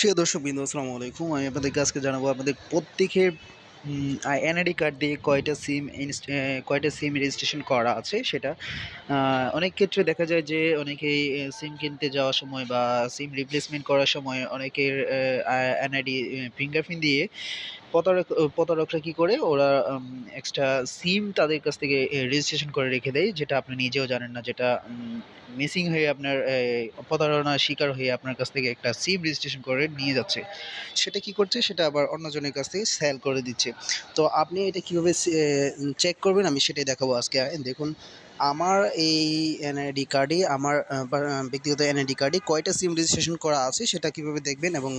প্রিয় দর্শক বিন্দু, আসসালামু আলাইকুম। আমি আপনাদেরকে আজকে জানাব আপনাদের প্রত্যেকের এনআইডি কার্ড দিয়ে কয়টা সিম কয়টা সিম রেজিস্ট্রেশন করা আছে সেটা অনেক ক্ষেত্রে দেখা যায় যে অনেকেই সিম কিনতে যাওয়ার সময় বা সিম রিপ্লেসমেন্ট করার সময় অনেকের এনআইডি ফিঙ্গারপ্রিন্ট দিয়ে প্রতারক প্রতারকরা কি করে? ওরা এক্সট্রা সিম তাদের কাছ থেকে রেজিস্ট্রেশন করে রেখে দেয়, যেটা আপনি নিজেও জানেন না, যেটা মিসিং হয়ে আপনার প্রতারণার শিকার হয়ে আপনার কাছ থেকে একটা সিম রেজিস্ট্রেশন করে নিয়ে যাচ্ছে। সেটা কি করছে? সেটা আবার অন্যজনের কাছ থেকে সেল করে দিচ্ছে। তো আপনি এটা কীভাবে চেক করবেন? আমি সেটাই দেখাবো আজকে। দেখুন আমার এই এনআইডি কার্ডে আমার ব্যক্তিগত এনআইডি কার্ডে কয়টা সিম রেজিস্ট্রেশন করা আছে সেটা কীভাবে দেখবেন এবং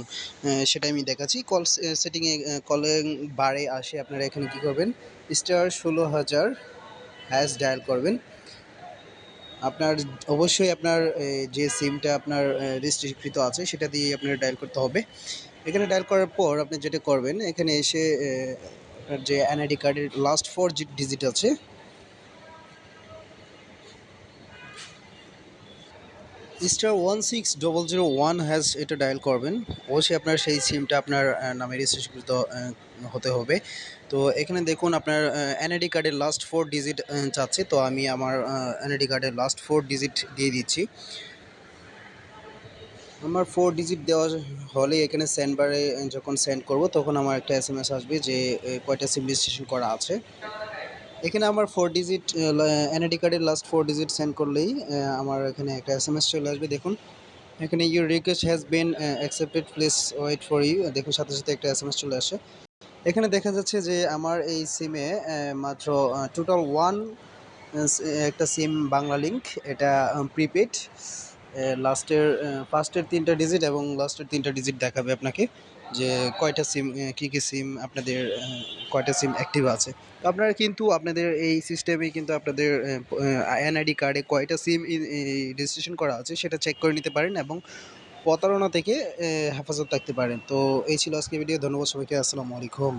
সেটা আমি দেখাচ্ছি। কল সেটিংয়ে কলিং বারে আসে আপনারা এখানে কি করবেন? স্টার ষোলো হাজার হ্যাশ ডায়াল করবেন। আপনার, অবশ্যই আপনার যে সিমটা আপনার রেজিস্ট্রিকৃত আছে সেটা দিয়ে আপনার ডায়াল করতে হবে। এখানে ডায়াল করার পর আপনি যেটা করবেন, এখানে এসে আপনার যে এনআইডি কার্ডের লাস্ট ফোর ডিজিট আছে star one six double zero one hash এটা ডায়াল করবেন। অবশ্যই আপনার সেই সিমটা আপনার নামে রেজিস্ট্রেশনকৃত হতে হবে। তো এখানে দেখুন আপনার এনআইডি কার্ডের লাস্ট ফোর ডিজিট চাচ্ছে তো আমি আমার এনআইডি কার্ডের লাস্ট ফোর ডিজিট দিয়ে দিচ্ছি। আমার ফোর ডিজিট দেওয়া হলে এখানে সেন্ড বারে যখন সেন্ড করব, তখন আমার একটা এস এম এস আসবে যে কয়টা সিম রেজিস্ট্রেশন করা আছে। এখানে আমার ফোর ডিজিট এনআইডি কার্ডের লাস্ট ফোর ডিজিট সেন্ড করলেই আমার এখানে একটা এস এম এস চলে আসবে। দেখুন, এখানে your request has been accepted please wait for you দেখুন, সাথে সাথে একটা এস এম এস চলে আসে। এখানে দেখা যাচ্ছে যে আমার এই সিমে মাত্র টোটাল ওয়ান একটা সিম বাংলা লিঙ্ক এটা প্রিপেড লাস্টের ফার্স্টের তিনটা ডিজিট এবং লাস্টের তিনটা ডিজিট দেখাবে আপনাকে যে কয়টা সিম কী কী সিম আপনাদের কয়টা সিম অ্যাক্টিভ আছে? তো আপনারা কিন্তু আপনাদের এই সিস্টেমে কিন্তু আপনাদের এনআইডি কার্ডে কয়টা সিম রেজিস্ট্রেশন করা আছে সেটা চেক করে নিতে পারেন এবং প্রতারণা থেকে হেফাজত থাকতে পারেন। তো এই ছিল আজকে ভিডিও ধন্যবাদ সবাইকে, আসসালামু আলাইকুম।